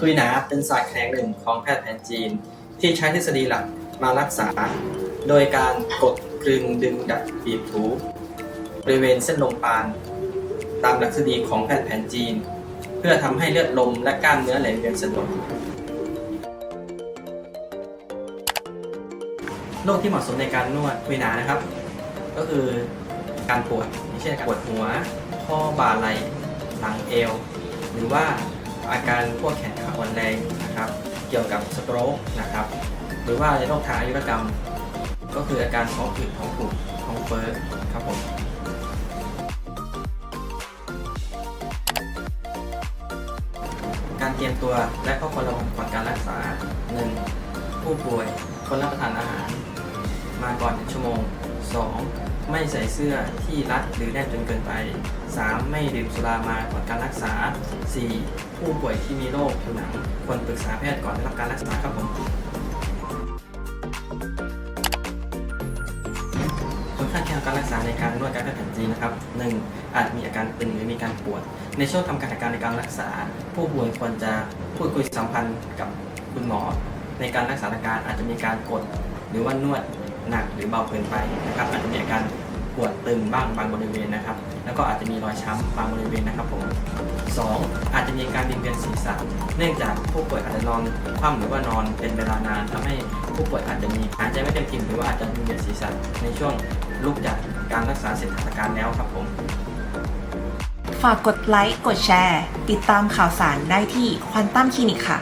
ทุยหนาเป็นศาสตร์แขนงหนึ่งของแพทย์แผนจีน ที่ใช้ทฤษฎีหลักมารักษา โดยการกดกลึงดึงดัดบีบถูบริเวณเส้นลมปาน ตามหลักทฤษฎีของแพทย์แผนจีน เพื่อทำให้เลือดลมและกล้ามเนื้อไหลเวียนสะดวกโรคที่เหมาะสมในการนวดทุยหนานะครับ ก็คือการปวดเช่นปวดหัว ข้อบ่าไหล่หลังเอว หรือว่า อาการพวกแขนขาอ่อนแรงนะครับ เกี่ยวกับสโตรกนะครับ หรือว่าในโรคทางอายุรกรรม ก็คืออาการท้องอืดท้องผูกท้องเฟ้อครับผมการเตรียมตัวและข้อควรระวังก่อนการรักษา 1. ผู้ป่วยควรรับประทานอาหาร มาก่อน1ชั่วโมง 2. ไม่ใส่เสื้อที่รัดหรือแน่นจนเกินไป 3. ไม่ดื่มสุรามาก่อนการรักษา 4. ผู้ป่วยที่มีโรคผิวหนังควรปรึกษาแพทย์ก่อนได้รับการรักษาครับผมผลข้างเคียงของการรักษาในการนวดการแพทย์แผนจีนนะครับ 1. อาจมีอาการตึงหรือมีการปวด ในช่วงทำการจัดการในการรักษา ผู้ป่วยควรจะพูดคุยสัมพันธ์กับคุณหมอ ในการรักษาอาการอาจจะมีการกด หรือว่านวด หนักหรือเบาเกินไปนะครับอาจจะมีอาการปวดตึงบ้างบางบริเวณนะครับ แล้วก็อาจจะมีรอยช้ำบางบริเวณนะครับผม 2. อาจจะมีการวิงเวียนศีรษะเนื่องจากผู้ป่วยอาจจะนอนคว่ำหรือว่านอนเป็นเวลานานทำให้ผู้ป่วยอาจจะมีหายใจไม่เต็มอิ่มหรือว่าอาจจะวิงเวียนศีรษะในช่วงลุกจากการรักษาเสร็จอาการแล้วครับผมฝากกดไลค์กดแชร์ ติดตามข่าวสารได้ที่ควอนตัมคลินิกค่ะ